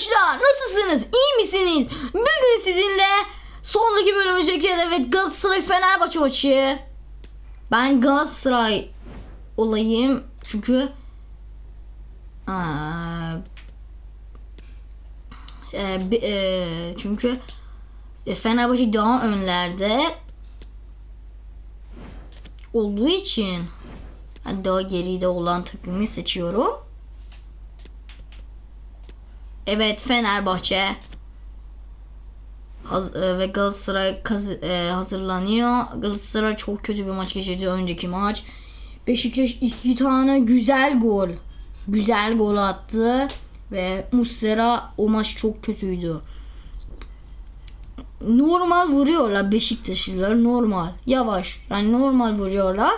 Arkadaşlar nasılsınız? İyi misiniz? Bugün sizinle sondaki bölümü çekeceğiz. Evet Galatasaray Fenerbahçe maçı. Ben Galatasaray olayım. Çünkü Aa, e, e, çünkü e, Fenerbahçe daha önlerde olduğu için ben daha geride olan takımı seçiyorum. Evet Fenerbahçe Haz- e, ve Galatasaray e, hazırlanıyor. Galatasaray çok kötü bir maç geçirdi önceki maç. Beşiktaş iki tane güzel gol. Güzel gol attı ve Muslera o maç çok kötüydü. Normal vuruyorlar Beşiktaşlılar normal. Yavaş. Yani normal vuruyorlar.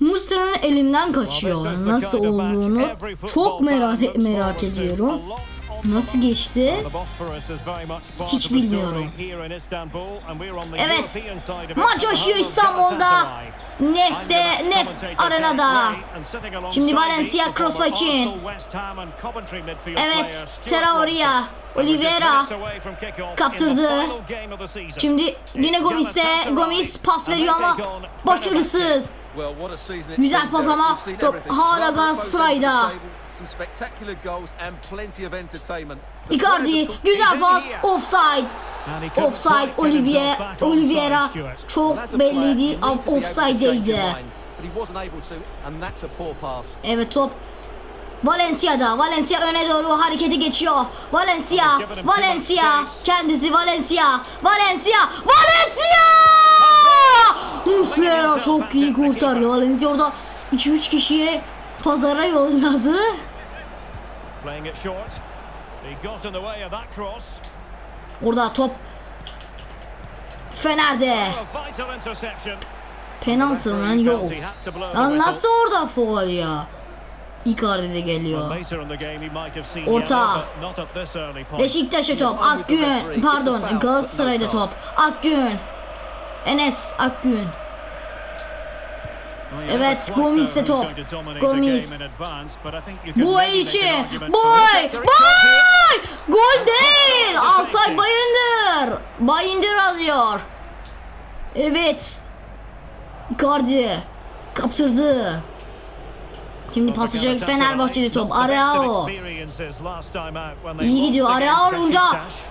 Muslera'nın elinden kaçıyor. Nasıl olduğunu çok merak merak ediyorum. Nasıl geçti? Hiç bilmiyorum. Evet. Maç başlıyor İstanbul'da. Neft'te, Neft Arena'da. Şimdi Valencia crossbar için. Evet, Traore'ya, Oliveira kaptırdı. Şimdi yine Gomis'te. Gomis pas veriyor ama başarısız. Güzel pas ama top hala Galatasaray'da. Icardi güzel pas offside. Offside Olivier Oliveira çok belliydi offside'deydi. Evet top Valencia'da. Valencia öne doğru harekete geçiyor. Valencia, Valencia, kendisi Valencia, Valencia, Valencia! Muslera çok iyi kurtardı. Valencia orada 2-3 kişiyi pazara yolladı. Orada top Fener'de. Penaltı mı? Yok. Lan nasıl orada foul ya? Icardi de geliyor. Orta. Beşiktaş'a top. Akgün. Pardon Galatasaray'da top. Akgün. Enes Akgün. Evet, Gomis'te top. Gomis. Boy içi. Boy. Boy. Gol değil. Altay Bayındır. Bayındır alıyor. Evet. Icardi. Kaptırdı. Şimdi pasacak Fenerbahçe'de top. Arao. İyi gidiyor. Arao olunca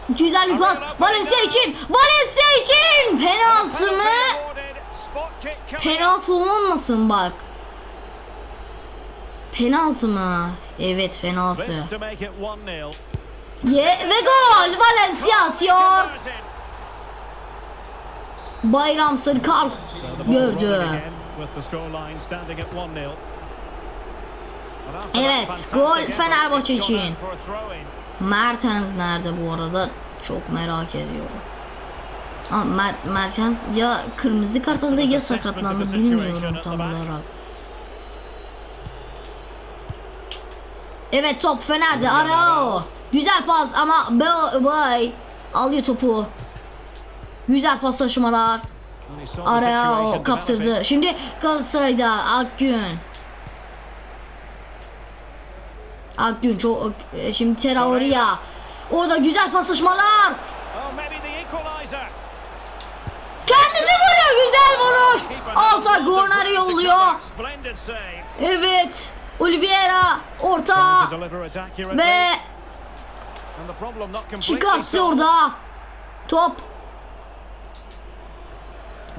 güzel bir pas. Valencia için. Valencia için. Penaltı mı? Penaltı olmasın bak. Penaltı mı? Evet penaltı. Ye ve gol. Valencia atıyor. Bayram sarı kart gördü. Evet, gol Fenerbahçe için. Mertens nerede bu arada? Çok merak ediyorum. Ama Mer Mertens ya kırmızı kart aldı ya sakatlandı bilmiyorum tam olarak. Evet top Fener'de Arao. Güzel pas ama Boy alıyor topu. Güzel paslaşmalar. Arao kaptırdı. Şimdi Galatasaray'da Akgün. Akgün çok e, şimdi Traore'ya. Orada güzel paslaşmalar. Güzel vuruş. Alta korner yolluyor. Evet. Oliveira orta ve çıkarttı orada. Top.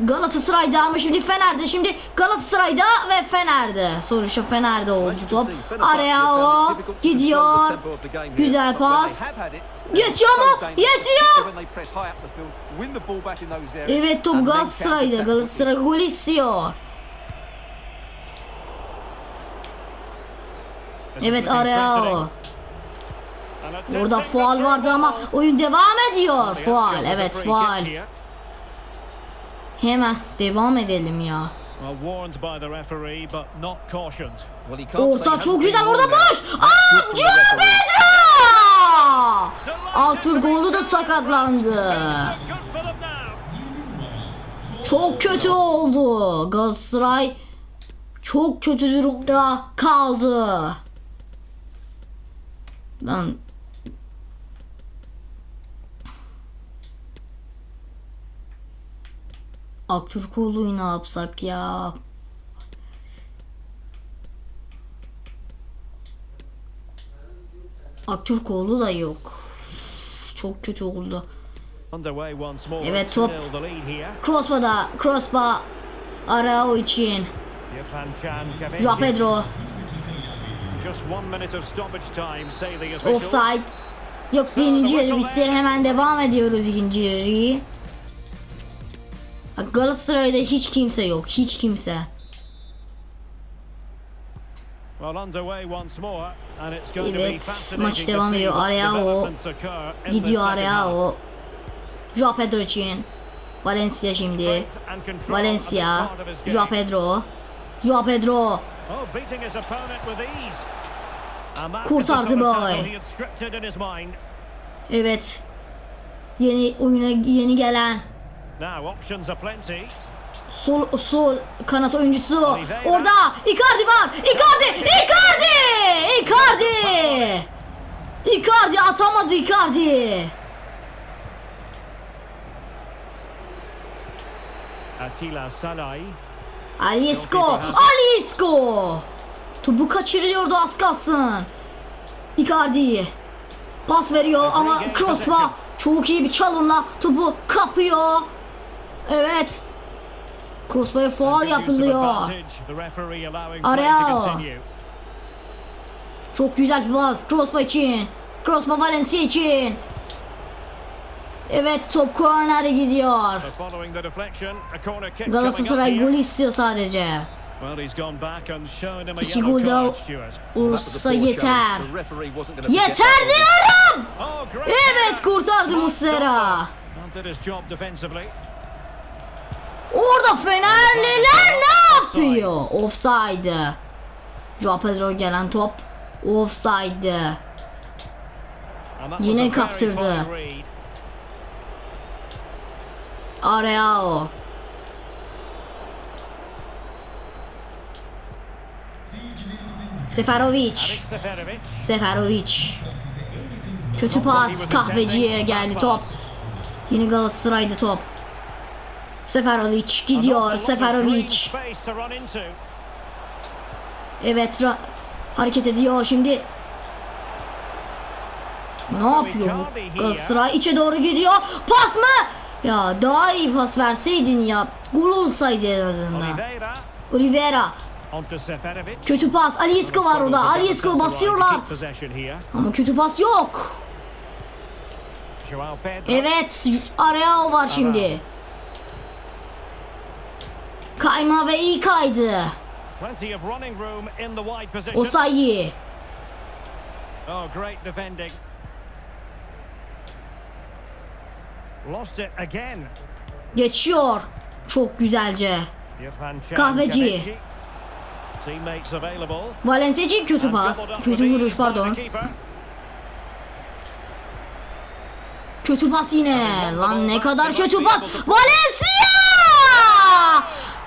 Galatasaray'da ama şimdi Fener'de. Şimdi Galatasaray'da ve Fener'de. Sonuçta Fener'de oldu top. Araya o gidiyor. Güzel pas. Geçiyor mu? Yetiyor. Evet top Galatasaray'da. Galatasaray gol istiyor. Evet Arao. Orada faal vardı ama oyun devam ediyor. Faal evet faal. Hemen devam edelim ya. Orta çok güzel orada boş. Aa Gio Pedro! Arthur golü de sakatlandı. Çok kötü oldu. Galatasaray çok kötü durumda kaldı. Lan Aktürkoğlu'yu ne yapsak ya? Aktürkoğlu da yok. Çok kötü oldu. Evet, top. 2-0 the lead here. Crossba'da, Crossba Arao için. Joao Pedro offside. Yok birinci yarı bitti. Hemen devam ediyoruz ikinci yarıyı. Bak, Galatasaray'da hiç kimse yok. Hiç kimse. Evet, maç devam ediyor. Araya o Gidiyor araya o. Joao Pedro için. Valencia şimdi. Valencia. Joao Pedro. Joao Pedro. Oh, Kurtardı boy. Evet. Yeni oyuna yeni gelen Now options are plenty. sol sol kanat oyuncusu. Orada Icardi var. Icardi! Icardi! Icardi! Icardi atamadı Icardi. Attila Salai. Alisco! Alisco! Topu kaçırıyordu az kalsın. Icardi. Pas veriyor ama Crossba çok iyi bir çalımla topu kapıyor. Evet. Crossba'ya faul yapılıyor. Arao. Çok güzel bir pas Crossba için. Crossba Valencia için. Evet top corner'e gidiyor. Galatasaray gol istiyor sadece. İki gol daha olursa yeter. Yeter diyorum. Oh, Evet kurtardı Smart Orada Fenerliler ne yapıyor? Offside. Joao Pedro gelen top offside. Yine kaptırdı. Aris Seferovic. Seferovic. Kötü pas kahveciye geldi top. Yine Galatasaray'da top. Seferovic gidiyor Seferovic. Evet hareket ediyor şimdi. Ne yapıyor bu? Galatasaray içe doğru gidiyor. Pas mı? Ya daha iyi pas verseydin ya. Gol olsaydı en azından. Oliveira. Kötü pas. Ali Isco var orada. Ali Isco basıyorlar. Ama kötü pas yok. Evet. Araya var şimdi. Kayma ve iyi kaydı. Osayi. Oh, great defending. Lost it again. Geçiyor. Çok güzelce. Kahveci. Kavici. Teammates available. Valencia için kötü pas. Kötü vuruş pardon. Kötü pas yine. Lan ne kadar kötü pas. Valencia!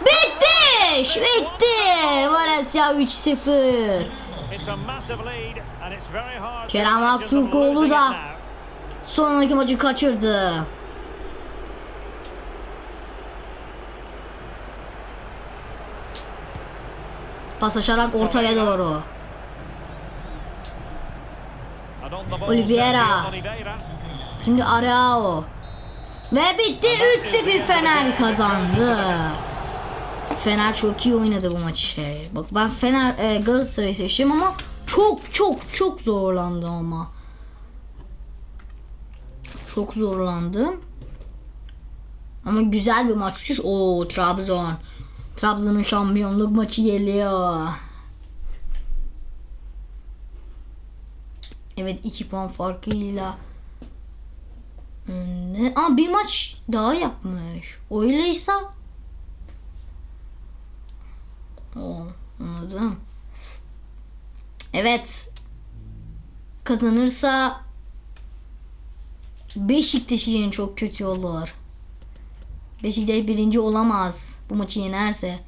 Bitti. Bitti. Valencia 3-0. It's a massive lead and it's very hard to Kerem Aktürkoğlu da-. Sonraki maçı kaçırdı. Pas açarak ortaya doğru. Oliveira. Şimdi Arao. Ve bitti 3-0 Fener kazandı. Fener çok iyi oynadı bu maçı şey. Bak ben Fener e, Galatasaray'ı seçtim ama çok çok çok zorlandı ama. Çok zorlandı. Ama güzel bir maç. O Trabzon. Trabzon'un şampiyonluk maçı geliyor. Evet 2 puan farkıyla önde. Aa bir maç daha yapmış. Öyleyse o anladım. Evet. Kazanırsa Beşiktaş için çok kötü olur. Beşiktaş birinci olamaz. Bu maçı yenerse.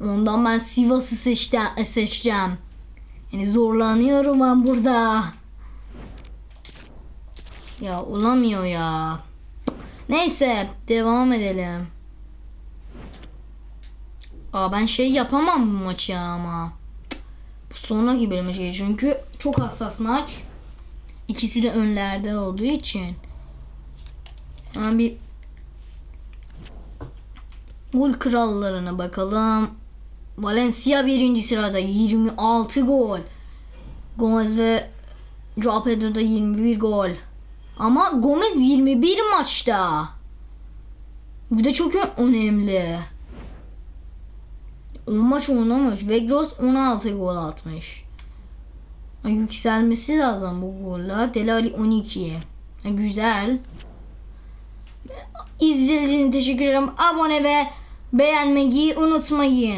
Ondan ben Sivas'ı seçeceğim. Yani zorlanıyorum ben burada. Ya olamıyor ya. Neyse devam edelim. Aa ben şey yapamam bu maçı ya ama. Sonraki bölüme şey çünkü çok hassas maç. İkisi de önlerde olduğu için. Hemen bir gol krallarına bakalım. Valencia birinci sırada 26 gol. Gomez ve Joao Pedro'da 21 gol. Ama Gomez 21 maçta. Bu da çok önemli. 10 maç oynamış. ve Gross 16 gol atmış. Yükselmesi lazım bu golla. Delali 12. Ha, Güzel. İzlediğiniz için teşekkür ederim. Abone ve beğenmeyi unutmayın.